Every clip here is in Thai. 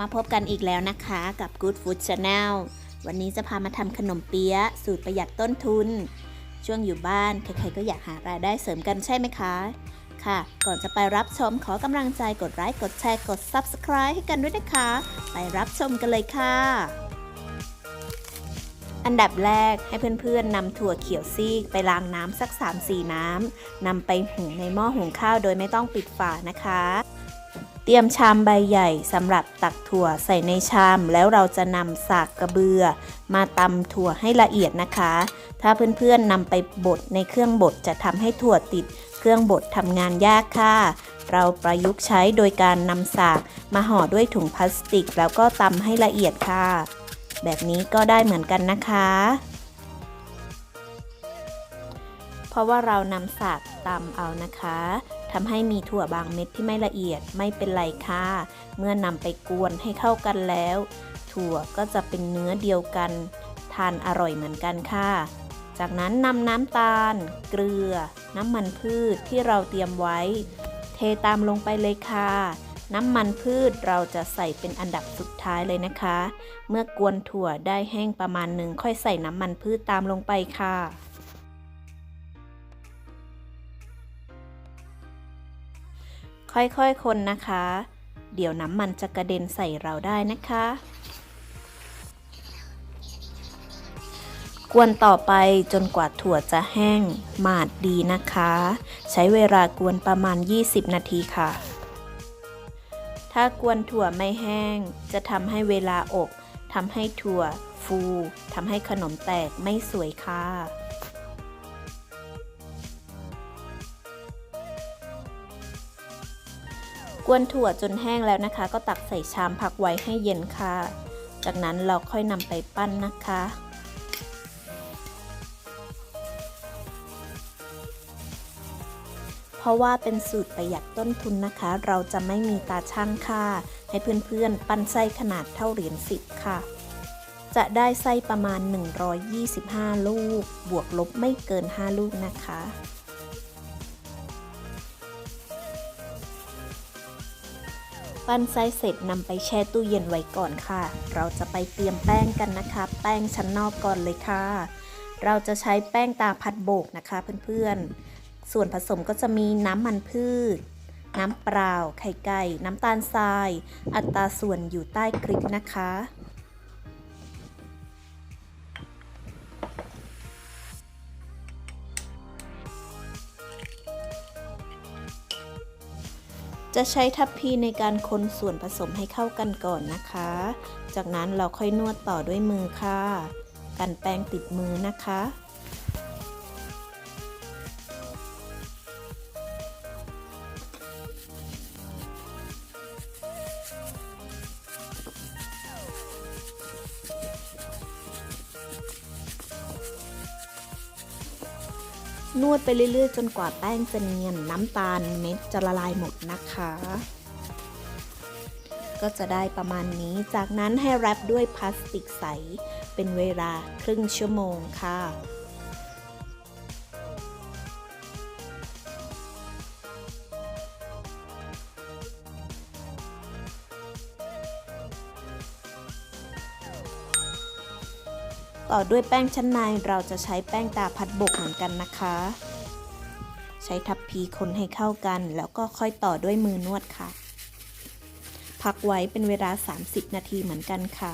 มาพบกันอีกแล้วนะคะกับ Good Food Channel วันนี้จะพามาทำขนมเปี๊ยะ สูตรประหยัดต้นทุน ช่วงอยู่บ้าน ใครๆ ก็อยากหารายได้เสริมกันใช่ไหมคะ ค่ะ ก่อนจะไปรับชมขอกำลังใจกดไลค์กดแชร์กด Subscribe ให้กันด้วยนะคะ ไปรับชมกันเลยค่ะ อันดับแรกให้เพื่อนๆนำถั่วเขียวซีกไปล้างน้ำสัก 3-4 น้ำนำไปหุงในหม้อหุงข้าวโดยไม่ต้องปิดฝานะคะ เตรียมชามใบใหญ่สำหรับตักถั่วใส่ในชาม แล้วเราจะนำสากกระเบือ มาตำถั่วให้ละเอียดนะคะ ถ้าเพื่อนๆนำไปบดในเครื่องบดจะทำให้ถั่วติด เครื่องบดทำงานยากค่ะ เราประยุกต์ใช้โดยการนำสากมาห่อด้วยถุงพลาสติก แล้วก็ตำให้ละเอียดค่ะ แบบนี้ก็ได้เหมือนกันนะคะ เพราะว่าเรานำสากตำเอานะคะ ทำให้มีถั่วบางเม็ดที่ไม่ละเอียดไม่เป็นไรค่ะ เมื่อนำไปกวนให้เข้ากันแล้ว ถั่วก็จะเป็นเนื้อเดียวกัน ทานอร่อยเหมือนกันค่ะ จากนั้นนำน้ำตาล เกลือ น้ำมันพืชที่เราเตรียมไว้ เทตามลงไปเลยค่ะน้ำมันพืชเราจะใส่เป็นอันดับสุดท้ายเลยนะคะ เมื่อกวนถั่วได้แห้งประมาณหนึ่งค่อยใส่น้ำมันพืชตามลงไปค่ะ ค่อยๆ คนนะคะ เดี๋ยวน้ำมันจะกระเด็นใส่เราได้นะคะ กวนต่อไปจนกว่าถั่วจะแห้ง หมาดดีนะคะ ใช้เวลากวนประมาณ 20 นาทีค่ะ ถ้ากวนถั่วไม่แห้ง จะทำให้เวลาอบทำให้ถั่วฟูทำให้ขนมแตกไม่สวยค่ะ วนถั่วจนแห้งแล้วนะคะ ก็ตักใส่ชามพักไว้ให้เย็นค่ะ จากนั้นเราค่อยนำไปปั้นนะคะเพราะว่าเป็นสูตรประหยัดต้นทุนนะคะ เราจะไม่มีตาช่างค่ะ ให้เพื่อนๆ ปั้นไส้ขนาดเท่าเหรียญสิบค่ะ จะได้ไส้ประมาณ 125 ลูก บวกลบไม่เกิน 5 ลูกนะคะ ปั้นไส้เสร็จนำไปแช่ตู้เย็นไว้ก่อนค่ะ เราจะไปเตรียมแป้งกันนะคะ แป้งชั้นนอกก่อนเลยค่ะ เราจะใช้แป้งตาพัดโบกนะคะเพื่อนๆ ส่วนผสมก็จะมีน้ำมันพืช น้ำเปล่า ไข่ไก่ น้ำตาลทราย อัตราส่วนอยู่ใต้คลิปนะคะ จะใช้ทัพพีในการคนส่วนผสมให้เข้ากันก่อนนะคะ จากนั้นเราค่อยนวดต่อด้วยมือค่ะ กันแป้งติดมือนะคะ นวดไปเรื่อยๆ จนกว่าแป้งจะเนียนน้ำตาลเม็ดจะละลายหมดนะคะ ก็จะได้ประมาณนี้ จากนั้นให้แรปด้วยพลาสติกใส เป็นเวลาครึ่งชั่วโมงค่ะ ต่อด้วยแป้งชั้นในเราจะใช้แป้งตาพัดบกเหมือนกันนะคะ ใช้ทับพีคนให้เข้ากัน แล้วก็ค่อยต่อด้วยมือนวดค่ะ พักไว้เป็นเวลา 30 นาทีเหมือนกันค่ะ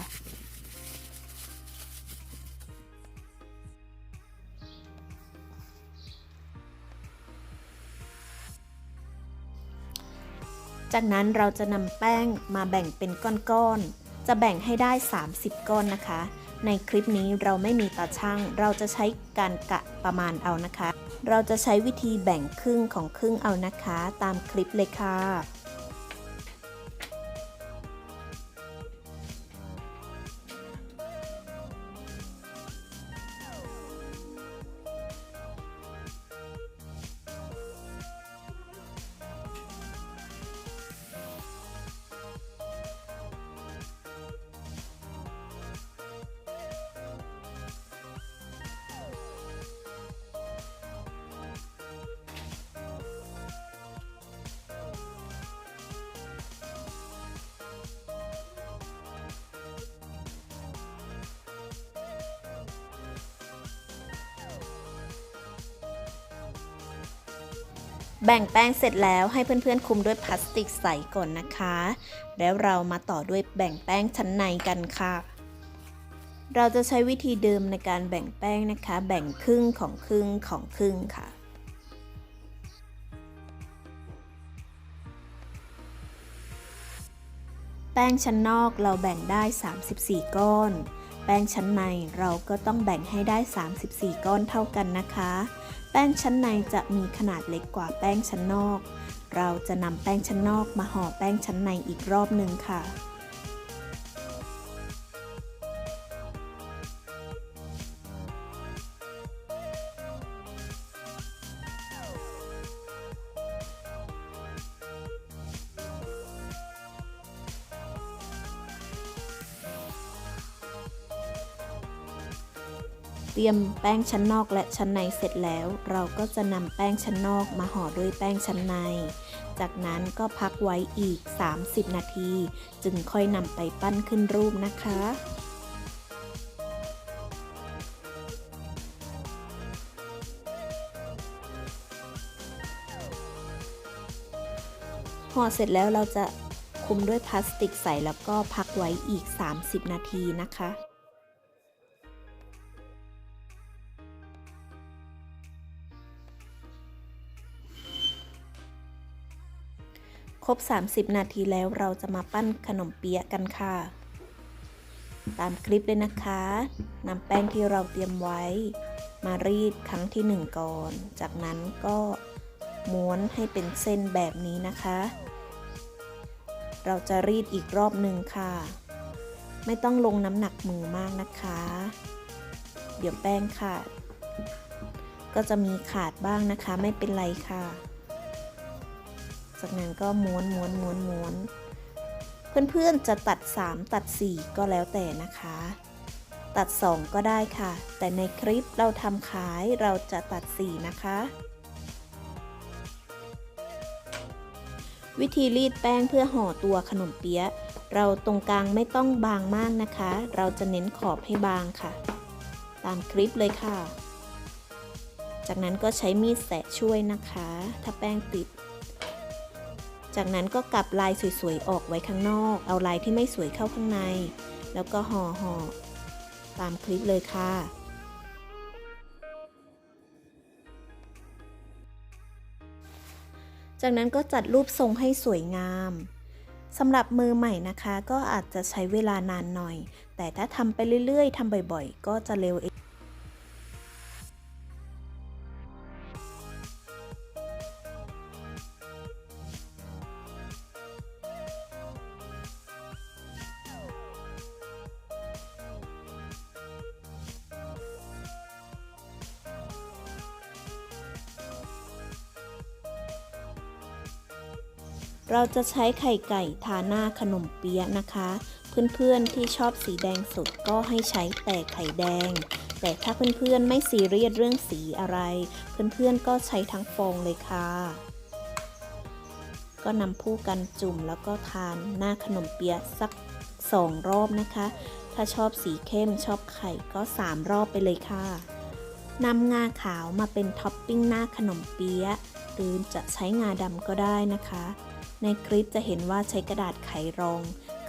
จากนั้นเราจะนำแป้งมาแบ่งเป็นก้อนๆจะแบ่งให้ได้ 30 ก้อนนะคะ ในคลิปนี้เราไม่มีตาช่าง เราจะใช้การกะประมาณเอานะคะ เราจะใช้วิธีแบ่งครึ่งของครึ่งเอานะคะ ตามคลิปเลยค่ะ แบ่งแป้งเสร็จแล้วให้เพื่อนๆคลุมด้วยพลาสติกใสก่อนนะคะ แล้วเรามาต่อด้วยแบ่งแป้งชั้นในกันค่ะ เราจะใช้วิธีเดิมในการแบ่งแป้งนะคะ แบ่งครึ่งของครึ่งของครึ่งค่ะแป้งชั้นนอกเราแบ่งได้ 34 ก้อน แป้งชั้นในเราก็ต้องแบ่งให้ได้ 34 ก้อนเท่ากันนะคะ แป้งชั้นในจะมีขนาดเล็กกว่าแป้งชั้นนอก เราจะนำแป้งชั้นนอกมาห่อแป้งชั้นในอีกรอบหนึ่งค่ะ เตรียมแป้งชั้นนอกและชั้นในเสร็จแล้ว เราก็จะนำแป้งชั้นนอกมาห่อด้วยแป้งชั้นใน จากนั้นก็พักไว้อีก 30 นาที จึงค่อยนำไปปั้นขึ้นรูปนะคะห่อเสร็จแล้วเราจะคุมด้วยพลาสติกใสแล้วก็พักไว้อีก 30 นาทีนะคะ ครบ 30 นาทีแล้วเราจะมาปั้นขนมเปี๊ยะกันค่ะ ตามคลิปเลยนะคะนำแป้งที่เราเตรียมไว้ มารีดครั้งที่ 1 ก่อน จากนั้นก็ม้วนให้เป็นเส้นแบบนี้นะคะ เราจะรีดอีกรอบหนึ่งค่ะ ไม่ต้องลงน้ำหนักมือมากนะคะ เดี๋ยวแป้งขาด ก็จะมีขาดบ้างนะคะ ไม่เป็นไรค่ะ จากนั้นก็ม้วนม้วนม้วนม้วนเพื่อนๆจะตัด 3 ตัด 4 ก็แล้วแต่นะคะ ตัด 2 ก็ได้ค่ะ แต่ในคลิปเราทำขายเราจะตัด 4 นะคะ วิธีรีดแป้งเพื่อห่อตัวขนมเปี๊ยะเราตรงกลางไม่ต้องบางมากนะคะ เราจะเน้นขอบให้บางค่ะ ตามคลิปเลยค่ะ จากนั้นก็ใช้มีดแสะช่วยนะคะ ถ้าแป้งติด จากนั้นก็กลับลายสวยๆออกไว้ข้างนอก เอาลายที่ไม่สวยเข้าข้างใน แล้วก็ห่อห่อตามคลิปเลยค่ะจากนั้นก็จัดรูปทรงให้สวยงามสำหรับมือใหม่นะคะ ก็อาจจะใช้เวลานานหน่อย แต่ถ้าทำไปเรื่อยๆทำบ่อยๆ ก็จะเร็วเอง เราจะใช้ไข่ไก่ทาหน้าขนมเปี๊ยะนะคะ เพื่อนๆที่ชอบสีแดงสดก็ให้ใช้แต่ไข่แดง แต่ถ้าเพื่อนๆไม่ซีเรียสเรื่องสีอะไร เพื่อนๆก็ใช้ทั้งฟองเลยค่ะ ก็นำผู้กันจุ่มแล้วก็ทานหน้าขนมเปี๊ยะสักสองรอบนะคะ ถ้าชอบสีเข้มชอบไข่ก็3รอบไปเลยค่ะนำงาขาวมาเป็นท็อปปิ้งหน้าขนมเปี๊ยะหรือจะใช้งาดำก็ได้นะคะ ในคลิปจะเห็นว่าใช้กระดาษไขรอง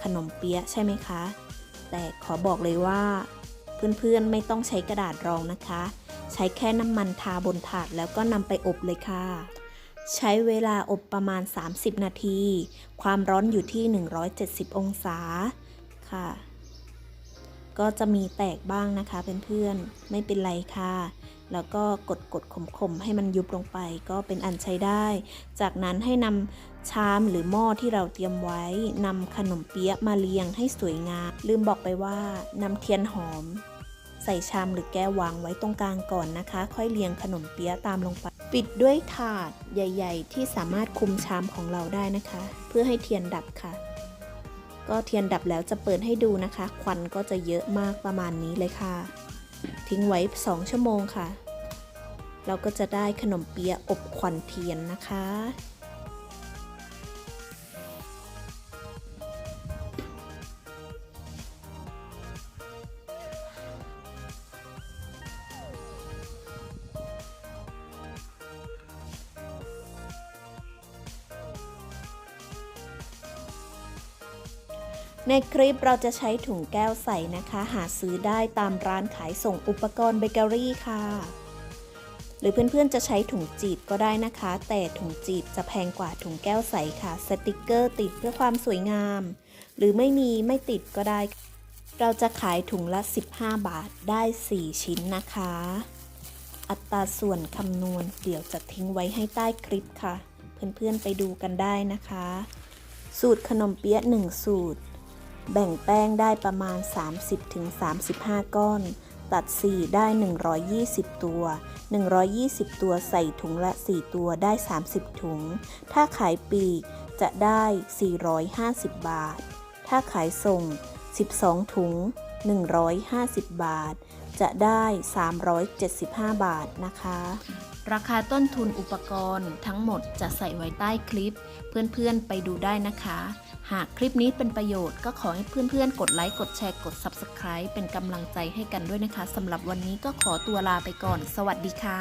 ขนมเปี๊ยะใช่ไหมคะ แต่ขอบอกเลยว่า เพื่อนๆไม่ต้องใช้กระดาษรองนะคะ ใช้แค่น้ำมันทาบนถาดแล้วก็นำไปอบเลยค่ะ ใช้เวลาอบประมาณ 30 นาที ความร้อนอยู่ที่ 170 องศาค่ะ ก็จะมีแตกบ้างนะคะเพื่อนๆไม่เป็นไรค่ะ แล้วก็กดกดข่มๆให้มันยุบลงไป ก็เป็นอันใช้ได้ จากนั้นให้นำชามหรือหม้อที่เราเตรียมไว้นำขนมเปี๊ยะมาเรียงให้สวยงาม ลืมบอกไปว่านำเทียนหอม ใส่ชามหรือแก้ววางไว้ตรงกลางก่อนนะคะ ค่อยเรียงขนมเปี๊ยะตามลงไป ปิดด้วยถาดใหญ่ ๆ ที่สามารถคุมชามของเราได้นะคะ เพื่อให้เทียนดับค่ะ ก็เทียนดับแล้วจะเปิดให้ดูนะคะ ควันก็จะเยอะมากประมาณนี้เลยค่ะ ทิ้งไว้ 2 ชั่วโมงค่ะ เราก็จะได้ขนมเปี๊ยะอบควันเทียนนะคะ ในคลิปเราจะใช้ถุงแก้วใสนะคะ หาซื้อได้ตามร้านขายส่งอุปกรณ์เบเกอรี่ค่ะ หรือเพื่อนๆจะใช้ถุงจีบก็ได้นะคะ แต่ถุงจีบจะแพงกว่าถุงแก้วใสค่ะ สติกเกอร์ติดเพื่อความสวยงาม หรือไม่มีไม่ติดก็ได้ เราจะขายถุงละ 15 บาทได้ 4 ชิ้นนะคะ อัตราส่วนคำนวณเดี๋ยวจะทิ้งไว้ให้ใต้คลิปค่ะ เพื่อนๆไปดูกันได้นะคะ สูตรขนมเปี๊ยะ1สูตร แบ่งแป้งได้ประมาณ 30-35 ก้อน ตัด 4 ได้ 120 ตัว 120 ตัวใส่ถุงละ 4 ตัวได้ 30 ถุง ถ้าขายปีกจะได้ 450 บาท ถ้าขายส่ง 12 ถุง 150 บาท จะได้ 375 บาทนะคะ ราคาต้นทุนอุปกรณ์ทั้งหมดจะใส่ไว้ใต้คลิป เพื่อนๆไปดูได้นะคะ หากคลิปนี้เป็นประโยชน์ก็ขอให้เพื่อนๆ กดไลค์ กดแชร์ กด Subscribe เป็นกำลังใจให้กันด้วยนะคะสำหรับวันนี้ก็ขอตัวลาไปก่อน สวัสดีค่ะ